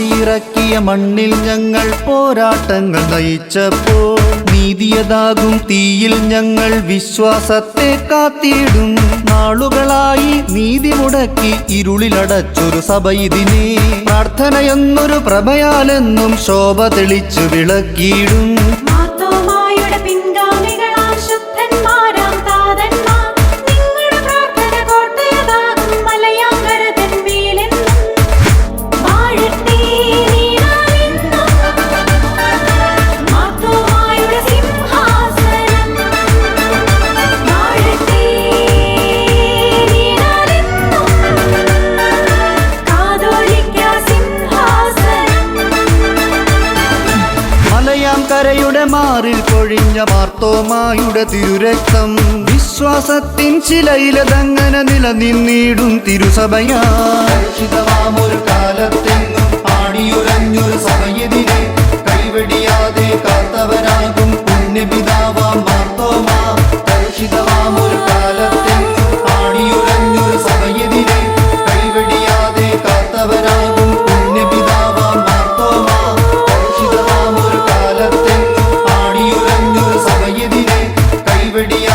പിറക്കിയ മണ്ണിൽ ഞങ്ങൾ പോരാട്ടങ്ങൾ നയിച്ചപ്പോൾ നീതിയതാകും തീയിൽ ഞങ്ങൾ വിശ്വാസത്തെ കാത്തിടും. നാളുകളായി നീതി മുടക്കി ഇരുളിലടച്ചൊരു സഭ ഇതിനെ. പ്രാർത്ഥനയെന്നൊരു പ്രഭയാലെന്നും ശോഭ തെളിച്ചു വിളക്കിയിടും. കരയുടെ മാറിൽ പൊഴിഞ്ഞ മാർത്തോമായുടെ തിരുരക്തം. വിശ്വാസത്തിൻ ശിലയിലതങ്ങനെ നിലനിന്നിടും തിരുസഭയാശിതമാമൊരു കാലത്തെങ്ങും ആടിയുരഞ്ഞൊരു സഭയെതിരെ കൈവെടിയാതെ കാത്തവ விடிய